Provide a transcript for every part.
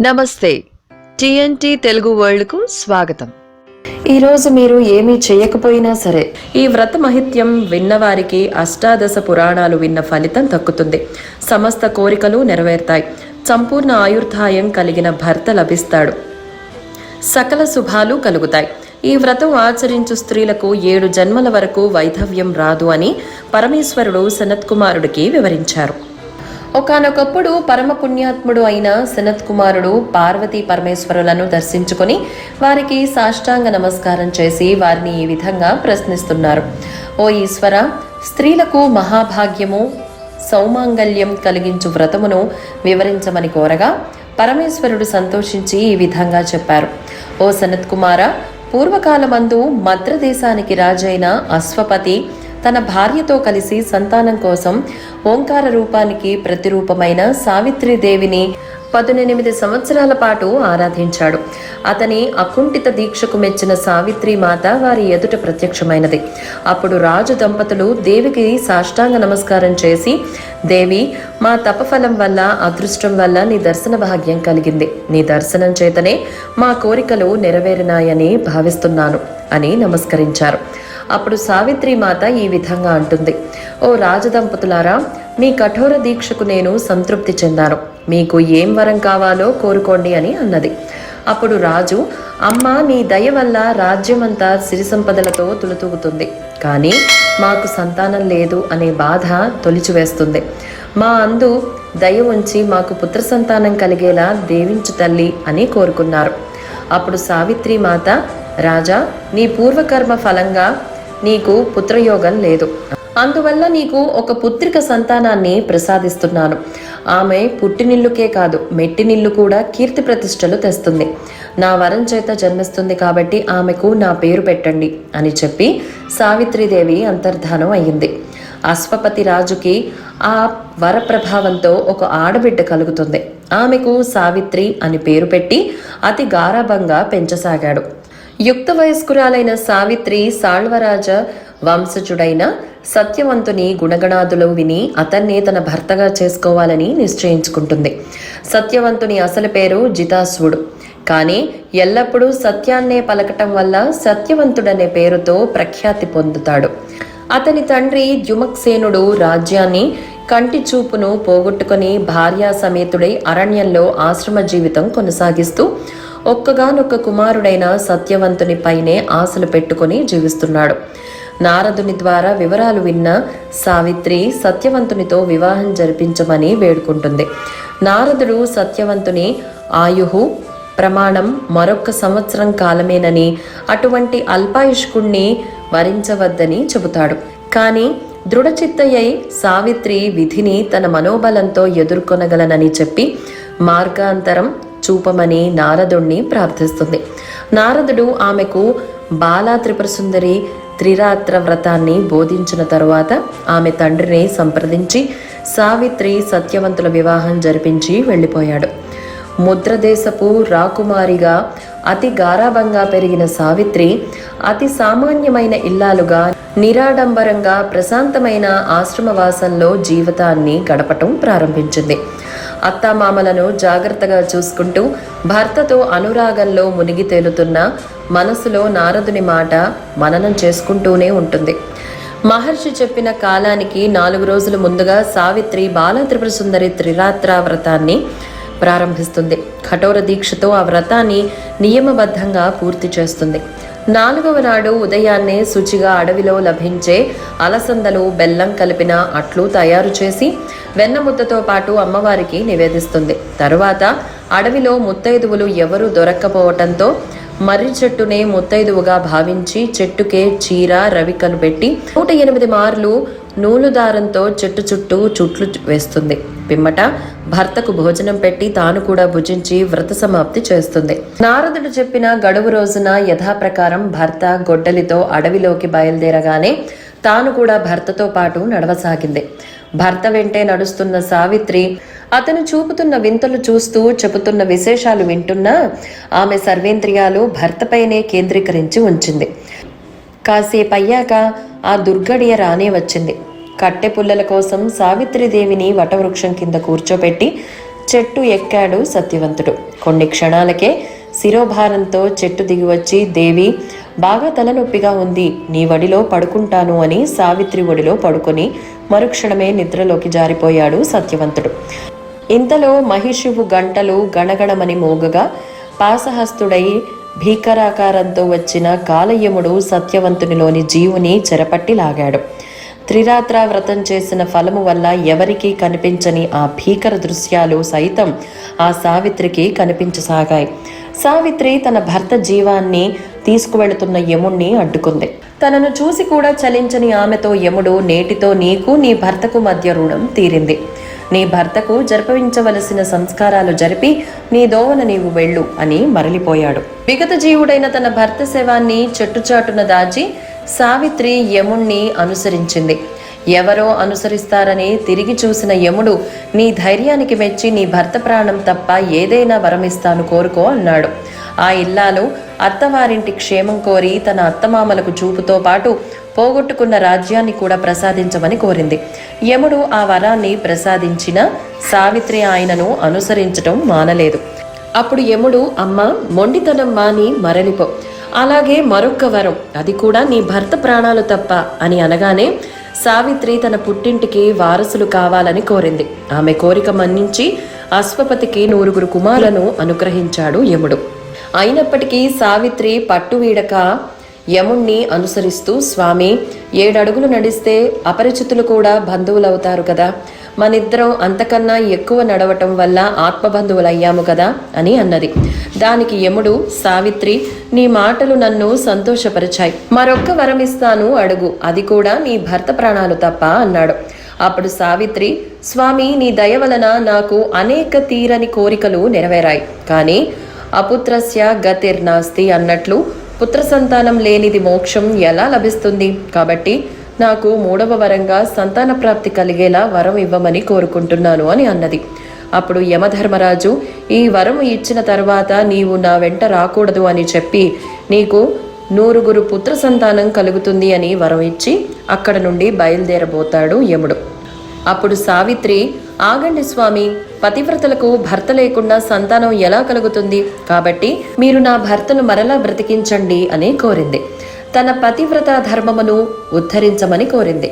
నమస్తే. టిఎన్టీ తెలుగు వరల్డ్కు స్వాగతం. ఈరోజు మీరు ఏమీ చేయకపోయినా సరే ఈ వ్రత మహిత్యం విన్నవారికి అష్టాదశ పురాణాలు విన్న ఫలితం దక్కుతుంది. సమస్త కోరికలు నెరవేరుతాయి. సంపూర్ణ ఆయుర్దాయం కలిగిన భర్త లభిస్తాడు. సకల శుభాలు కలుగుతాయి. ఈ వ్రతం ఆచరించు స్త్రీలకు ఏడు జన్మల వరకు వైధవ్యం రాదు అని పరమేశ్వరుడు సనత్కుమారుడికి వివరించారు. ఒకానొకప్పుడు పరమ పుణ్యాత్ముడు అయిన సనత్ కుమారుడు పార్వతీ పరమేశ్వరులను దర్శించుకొని వారికి సాష్టాంగ నమస్కారం చేసి వారిని ఈ విధంగా ప్రశ్నిస్తున్నారు. ఓ ఈశ్వర స్త్రీలకు మహాభాగ్యము సౌమాంగల్యం కలిగించు వ్రతమును వివరించమని కోరగా పరమేశ్వరుడు సంతోషించి ఈ విధంగా చెప్పారు. ఓ సనత్ కుమార పూర్వకాలమందు మద్రదేశానికి రాజైన అశ్వపతి తన భార్యతో కలిసి సంతానం కోసం ఓంకార రూపానికి ప్రతిరూపమైన సావిత్రిదేవిని పదునెనిమిది సంవత్సరాల పాటు ఆరాధించాడు. అతని అకుంఠిత దీక్షకు మెచ్చిన సావిత్రి మాత వారి ఎదుట ప్రత్యక్షమైనది. అప్పుడు రాజు దంపతులు దేవికి సాష్టాంగ నమస్కారం చేసి దేవి మా తపఫలం వల్ల అదృష్టం వల్ల నీ దర్శన భాగ్యం కలిగింది. నీ దర్శనం చేతనే మా కోరికలు నెరవేరినాయని భావిస్తున్నాను అని నమస్కరించారు. అప్పుడు సావిత్రి మాత ఈ విధంగా అంటుంది. ఓ రాజదంపతులారా మీ కఠోర దీక్షకు నేను సంతృప్తి చెందాను. మీకు ఏం వరం కావాలో కోరుకోండి అని అన్నది. అప్పుడు రాజు అమ్మ నీ దయ వల్ల రాజ్యమంతా సిరి సంపదలతో తులుతూగుతుంది. కానీ మాకు సంతానం లేదు అనే బాధ తొలిచివేస్తుంది. మా అందు దయ ఉంచి మాకు పుత్ర సంతానం కలిగేలా దేవించు తల్లి అని కోరుకున్నారు. అప్పుడు సావిత్రి మాత రాజా నీ పూర్వకర్మ ఫలంగా నీకు పుత్రయోగం లేదు. అందువల్ల నీకు ఒక పుత్రిక సంతానాన్ని ప్రసాదిస్తున్నాను. ఆమె పుట్టినిల్లుకే కాదు మెట్టినిల్లు కూడా కీర్తి ప్రతిష్టలు తెస్తుంది. నా వరం చేత జన్మిస్తుంది కాబట్టి ఆమెకు నా పేరు పెట్టండి అని చెప్పి సావిత్రిదేవి అంతర్ధానం అయ్యింది. అశ్వపతి రాజుకి ఆ వర ప్రభావంతో ఒక ఆడబిడ్డ కలుగుతుంది. ఆమెకు సావిత్రి అని పేరు పెట్టి అతి గారాభంగా పెంచసాగాడు. యుక్త వయస్కురాలైన సావిత్రి సాళ్వరాజ వంశజుడైన సత్యవంతుని గుణగణాదులు విని అతన్నే తన భర్తగా చేసుకోవాలని నిశ్చయించుకుంటుంది. సత్యవంతుని అసలు పేరు జితాశ్వుడు కానీ ఎల్లప్పుడూ సత్యాన్నే పలకటం వల్ల సత్యవంతుడనే పేరుతో ప్రఖ్యాతి పొందుతాడు. అతని తండ్రి ద్యుమక్సేనుడు రాజ్యాన్ని కంటి చూపును పోగొట్టుకుని భార్యా సమేతుడై అరణ్యంలో ఆశ్రమ జీవితం కొనసాగిస్తూ ఒక్కగానొక్క కుమారుడైన సత్యవంతుని పైనే ఆశలు పెట్టుకుని జీవిస్తున్నాడు. నారదుని ద్వారా వివరాలు విన్న సావిత్రి సత్యవంతునితో వివాహం జరిపించమని వేడుకుంటుంది. నారదుడు సత్యవంతుని ఆయుహు ప్రమాణం మరొక్క సంవత్సరం కాలమేనని అటువంటి అల్పాయుష్కుణ్ణి వరించవద్దని చెబుతాడు. కానీ దృఢచిత్తయ్యై సావిత్రి విధిని తన మనోబలంతో ఎదుర్కొనగలనని చెప్పి మార్గాంతరం చూపమని నారదుణ్ణి ప్రార్థిస్తుంది. నారదుడు ఆమెకు బాలా త్రిపుర సుందరి త్రిరాత్ర వ్రతాన్ని బోధించిన తరువాత ఆమె తండ్రిని సంప్రదించి సావిత్రి సత్యవంతుల వివాహం జరిపించి వెళ్ళిపోయాడు. ముద్రదేశపు రాకుమారిగా అతి గారాభంగా పెరిగిన సావిత్రి అతి సామాన్యమైన ఇల్లాలుగా నిరాడంబరంగా ప్రశాంతమైన ఆశ్రమవాసంలో జీవితాన్ని గడపటం ప్రారంభించింది. అత్తామామలను జాగ్రత్తగా చూసుకుంటూ భర్తతో అనురాగంలో మునిగి తేలుతున్న మనసులో నారదుని మాట మననం చేసుకుంటూనే ఉంటుంది. మహర్షి చెప్పిన కాలానికి నాలుగు రోజుల ముందుగా సావిత్రి బాలత్రిపుర సుందరి త్రిరాత్ర వ్రతాన్ని ప్రారంభిస్తుంది. కఠోర దీక్షతో ఆ వ్రతాన్ని నియమబద్ధంగా పూర్తి చేస్తుంది. నాలుగవ నాడు ఉదయాన్నే శుచిగా అడవిలో లభించే అలసందలు బెల్లం కలిపిన అట్లు తయారు చేసి వెన్నముద్దతో పాటు అమ్మవారికి నివేదిస్తుంది. తరువాత అడవిలో ముత్తైదువులు ఎవరు దొరక్కపోవటంతో మర్రి చెట్టునే ముత్తైదువుగా భావించి చెట్టుకే చీర రవికను పెట్టి నూట ఎనిమిది మార్లు నూలు దారంతో చెట్టు చుట్టూ చుట్లు వేస్తుంది. పిమ్మట భర్తకు భోజనం పెట్టి తాను కూడా భుజించి వ్రత సమాప్తి చేస్తుంది. నారదుడు చెప్పిన గడువు రోజున యథాప్రకారం భర్త గొడ్డలితో అడవిలోకి బయలుదేరగానే తాను కూడా భర్తతో పాటు నడవసాగింది. భర్త వెంటే నడుస్తున్న సావిత్రి అతను చూపుతున్న వింతలు చూస్తూ చెబుతున్న విశేషాలు వింటున్నా ఆమె సర్వేంద్రియాలు భర్తపైనే కేంద్రీకరించి ఉంచింది. కాసేపు అయ్యాక ఆ దుర్గడియ రానే వచ్చింది. కట్టె పుల్లల కోసం సావిత్రిదేవిని వటవృక్షం కింద కూర్చోబెట్టి చెట్టు ఎక్కాడు సత్యవంతుడు. కొన్ని క్షణాలకే శిరోభారంతో చెట్టు దిగివచ్చి దేవి బాగా తలనొప్పిగా ఉంది నీ వడిలో పడుకుంటాను అని సావిత్రి ఒడిలో పడుకొని మరుక్షణమే నిద్రలోకి జారిపోయాడు సత్యవంతుడు. ఇంతలో మహిషివు గంటలు గణగణమని మోగగా పాసహస్తుడై భీకరాకారంతో వచ్చిన కాలయముడు సత్యవంతునిలోని జీవుని చెరపట్టి లాగాడు. త్రిరాత్ర వ్రతం చేసిన ఫలము వల్ల ఎవరికీ కనిపించని ఆ భీకర దృశ్యాలు సైతం ఆ సావిత్రికి కనిపించసాగాయి. సావిత్రి తన భర్త జీవాన్ని తీసుకువెళుతున్న యముణ్ణి అడ్డుకుంది. తనను చూసి కూడా చలించని ఆమెతో యముడు నేటితో నీకు నీ భర్తకు మధ్య రుణం తీరింది. నీ భర్తకు జరిపించవలసిన సంస్కారాలు జరిపి నీ దోవన నీవు వెళ్ళు అని మరలిపోయాడు. విగత జీవుడైన తన భర్త శవాన్ని చెట్టుచాటున దాచి సావిత్రి యముణ్ణి అనుసరించింది. ఎవరో అనుసరిస్తారని తిరిగి చూసిన యముడు నీ ధైర్యానికి మెచ్చి నీ భర్త ప్రాణం తప్ప ఏదైనా వరమిస్తాను కోరుకో అన్నాడు. ఆ ఇల్లాలు అత్తవారింటి క్షేమం కోరి తన అత్తమామలకు చూపుతో పాటు పోగొట్టుకున్న రాజ్యాన్ని కూడా ప్రసాదించమని కోరింది. యముడు ఆ వరాన్ని ప్రసాదించిన సావిత్రి ఆయనను అనుసరించటం మానలేదు. అప్పుడు యముడు అమ్మ మొండితనం మాని మరలిపో. అలాగే మరొక్క వరం అది కూడా నీ భర్త ప్రాణాలు తప్ప అని అనగానే సావిత్రి తన పుట్టింటికి వారసులు కావాలని కోరింది. ఆమె కోరిక మన్నించి అశ్వపతికి నూరుగురు కుమారులను అనుగ్రహించాడు యముడు. అయినప్పటికీ సావిత్రి పట్టు వీడక యముణ్ణి అనుసరిస్తూ స్వామి ఏడడుగులు నడిస్తే అపరిచితులు కూడా బంధువులవుతారు కదా. మనిద్దరం అంతకన్నా ఎక్కువ నడవటం వల్ల ఆత్మబంధువులయ్యాము కదా అని అన్నది. దానికి యముడు సావిత్రి నీ మాటలు నన్ను సంతోషపరిచాయి. మరొక్క వరం ఇస్తాను అడుగు. అది కూడా నీ భర్త ప్రాణాలు తప్ప అన్నాడు. అప్పుడు సావిత్రి స్వామి నీ దయ వలన నాకు అనేక తీరని కోరికలు నెరవేరాయి. కానీ అపుత్రస్య గతిర్నాస్తి అన్నట్లు పుత్ర సంతానం లేనిది మోక్షం ఎలా లభిస్తుంది? కాబట్టి నాకు మూడవ వరంగా సంతాన ప్రాప్తి కలిగేలా వరం ఇవ్వమని కోరుకుంటున్నాను అని అన్నది. అప్పుడు యమధర్మరాజు ఈ వరం ఇచ్చిన తర్వాత నీవు నా వెంట రాకూడదు అని చెప్పి నీకు నూరుగురు పుత్ర సంతానం కలుగుతుంది అని వరం ఇచ్చి అక్కడ నుండి బయలుదేరబోతాడు యముడు. అప్పుడు సావిత్రి ఆగండి స్వామి పతివ్రతలకు భర్త లేకుండా సంతానం ఎలా కలుగుతుంది? కాబట్టి మీరు నా భర్తను మరలా బ్రతికించండి అని కోరింది. తన పతివ్రత ధర్మమును ఉద్ధరించమని కోరింది.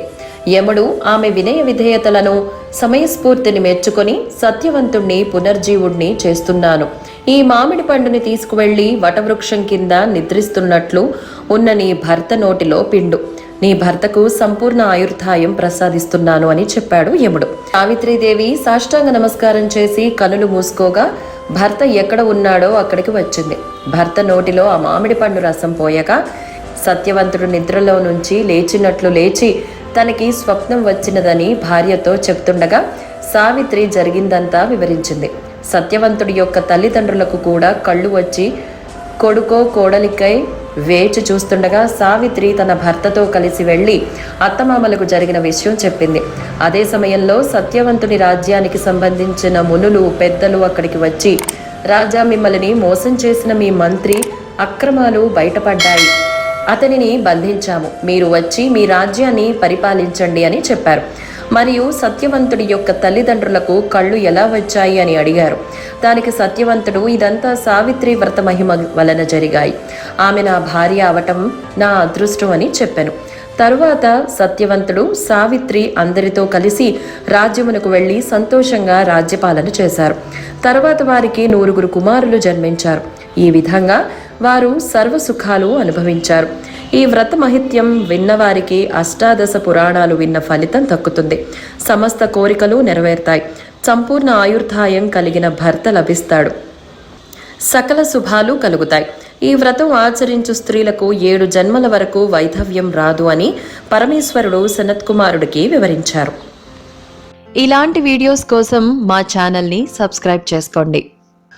యముడు ఆమె వినయ విధేయతలను సమయస్ఫూర్తిని మెచ్చుకొని సత్యవంతుణ్ణి పునర్జీవుణ్ణి చేస్తున్నాను. ఈ మామిడి పండుని తీసుకువెళ్ళి వటవృక్షం కింద నిద్రిస్తున్నట్లు ఉన్న నీ భర్త నోటిలో పిండు. నీ భర్తకు సంపూర్ణ ఆయుర్ధాయం ప్రసాదిస్తున్నాను అని చెప్పాడు యముడు. సావిత్రీదేవి సాష్టాంగ నమస్కారం చేసి కనులు మూసుకోగా భర్త ఎక్కడ ఉన్నాడో అక్కడికి వచ్చింది. భర్త నోటిలో ఆ మామిడి పండు రసం పోయగా సత్యవంతుడు నిద్రలో నుంచి లేచినట్లు లేచి తనకి స్వప్నం వచ్చినదని భార్యతో చెప్తుండగా సావిత్రి జరిగిందంతా వివరించింది. సత్యవంతుడి యొక్క తల్లిదండ్రులకు కూడా కళ్ళు వచ్చి కొడుకో కోడలికై వేచి చూస్తుండగా సావిత్రి తన భర్తతో కలిసి వెళ్ళి అత్తమామలకు జరిగిన విషయం చెప్పింది. అదే సమయంలో సత్యవంతుని రాజ్యానికి సంబంధించిన మునులు పెద్దలు అక్కడికి వచ్చి రాజా మిమ్మల్ని మోసం చేసిన మీ మంత్రి అక్రమాలు బయటపడ్డాయి. అతనిని బంధించాము. మీరు వచ్చి మీ రాజ్యాన్ని పరిపాలించండి అని చెప్పారు. మరియు సత్యవంతుడి యొక్క తల్లిదండ్రులకు కళ్ళు ఎలా వచ్చాయి అని అడిగారు. దానికి సత్యవంతుడు ఇదంతా సావిత్రి వ్రత మహిమ వలన జరిగాయి. ఆమె నా భార్య అవటం నా అదృష్టం అని చెప్పాను. తరువాత సత్యవంతుడు సావిత్రి అందరితో కలిసి రాజ్యమునకు వెళ్ళి సంతోషంగా రాజ్యపాలన చేశారు. తర్వాత వారికి నూరుగురు కుమారులు జన్మించారు. ఈ విధంగా వారు సర్వ సుఖాలు అనుభవించారు. ఈ వ్రత మహిత్యం విన్నవారికి అష్టాదశ పురాణాలు విన్న ఫలితం దక్కుతుంది. సమస్త కోరికలు నెరవేరుతాయి. సంపూర్ణ ఆయుర్ధాయం కలిగిన భర్త లభిస్తాడు. సకల శుభాలు కలుగుతాయి. ఈ వ్రతం ఆచరించు స్త్రీలకు ఏడు జన్మల వరకు వైధవ్యం రాదు అని పరమేశ్వరుడు సనత్కుమారుడికి వివరించారు. ఇలాంటి వీడియోస్ కోసం మా ఛానల్ని సబ్స్క్రైబ్ చేసుకోండి.